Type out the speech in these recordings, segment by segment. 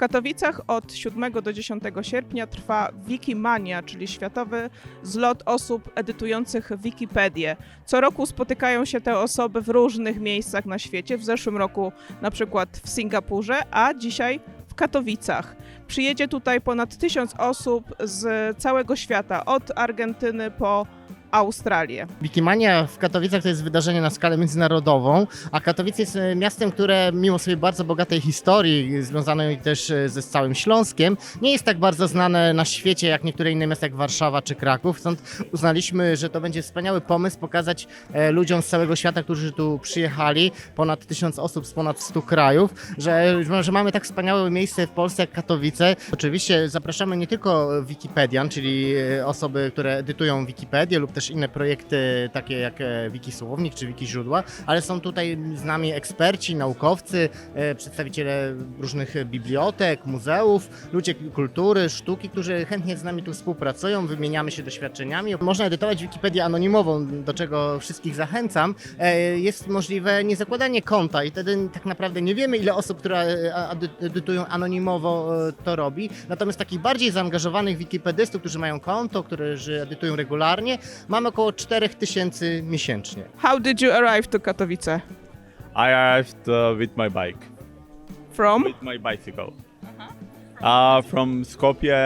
Katowicach od 7 do 10 sierpnia trwa Wikimania, czyli światowy zlot osób edytujących Wikipedię. Co roku spotykają się te osoby w różnych miejscach na świecie. W zeszłym roku na przykład w Singapurze, a dzisiaj w Katowicach. Przyjedzie tutaj ponad tysiąc osób z całego świata, od Argentyny po Australię. Wikimania w Katowicach to jest wydarzenie na skalę międzynarodową, a Katowice jest e, miastem, które mimo swojej bardzo bogatej historii, związanej też e, ze całym Śląskiem, nie jest tak bardzo znane na świecie jak niektóre inne miasta jak Warszawa czy Kraków. Stąd uznaliśmy, że to będzie wspaniały pomysł pokazać e, ludziom z całego świata, którzy tu przyjechali, ponad tysiąc osób z ponad 100 krajów, że, że mamy tak wspaniałe miejsce w Polsce jak Katowice. Oczywiście zapraszamy nie tylko Wikipedian, czyli e, osoby, które edytują Wikipedię lub też inne projekty takie jak e, Wikisłownik czy Wikiźródła, ale są tutaj z nami eksperci, naukowcy, e, przedstawiciele różnych bibliotek, muzeów, ludzie kultury, sztuki, którzy chętnie z nami tu współpracują, wymieniamy się doświadczeniami. Można edytować Wikipedię anonimową, do czego wszystkich zachęcam. E, Jest możliwe niezakładanie konta i wtedy tak naprawdę nie wiemy, ile osób, które edytują anonimowo to robi. Natomiast takich bardziej zaangażowanych wikipedystów, którzy mają konto, którzy edytują regularnie, mamy około 4000 miesięcznie. How did you arrive to Katowice? I arrived uh, with my bike, From? with my bicycle. Uh, from Skopje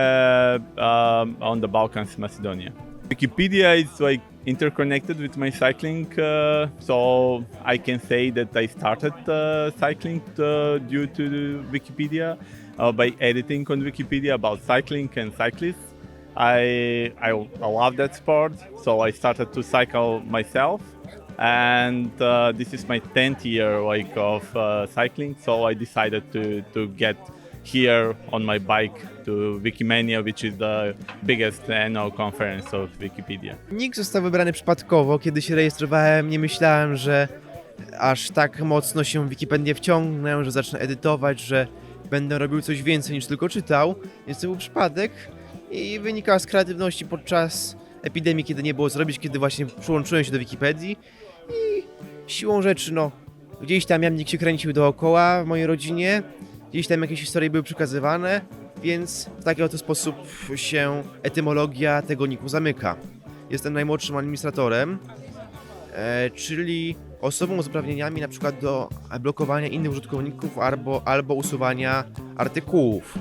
um, on the Balkans, Macedonia. Wikipedia is like interconnected with my cycling, uh, so I can say that I started uh, cycling uh, due to Wikipedia uh, by editing on Wikipedia about cycling and cyclists. I, I I love that sport, so I started to cycle myself, and uh, this is my 10th year like of uh, cycling. So I decided to to get here on my bike to Wikimania, which is the biggest annual conference of Wikipedia. Nick został wybrany przypadkowo. Kiedy się rejestrowałem, nie myślałem, że aż tak mocno się w Wikipedię wciągnę, że zacznę edytować, że będę robił coś więcej niż tylko czytał. Więc to był przypadek i wynika z kreatywności podczas epidemii, kiedy nie było co robić, kiedy właśnie przyłączyłem się do Wikipedii i siłą rzeczy, no, gdzieś tam jamnik się kręcił dookoła w mojej rodzinie, gdzieś tam jakieś historie były przekazywane, więc w taki oto sposób się etymologia tego niku zamyka. Jestem najmłodszym administratorem, e, czyli osobą z uprawnieniami na przykład do blokowania innych użytkowników albo, albo usuwania artykułów.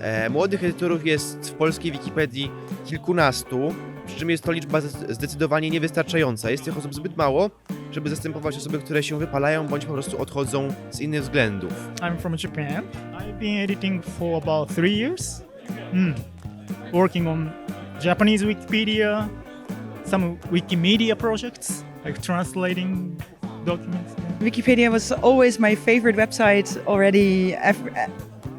E, młodych edytorów jest w polskiej Wikipedii kilkunastu, przy czym jest to liczba zde- zdecydowanie niewystarczająca. Jest tych osób zbyt mało, żeby zastępować osoby, które się wypalają bądź po prostu odchodzą z innych względów. I'm from Japan. I've been editing for about three years. Hmm. Working on Japanese Wikipedia, some Wikimedia projects, like translating documents. Wikipedia was always my favorite website already ev-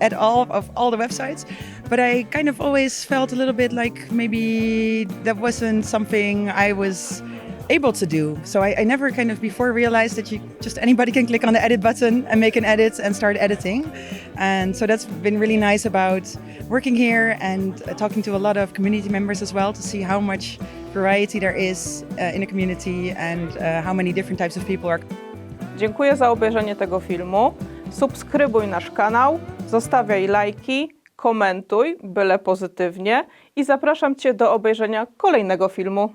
at all of all the websites, but I kind of always felt a little bit like maybe that wasn't something I was able to do. So I, I never kind of before realized that you just anybody can click on the edit button and make an edit and start editing. And so that's been really nice about working here and uh, talking to a lot of community members as well to see how much variety there is uh, in a community and uh, how many different types of people are Dziękuję za obejrzenie tego filmu. Subskrybuj nasz kanał, zostawiaj lajki, komentuj, byle pozytywnie i zapraszam Cię do obejrzenia kolejnego filmu.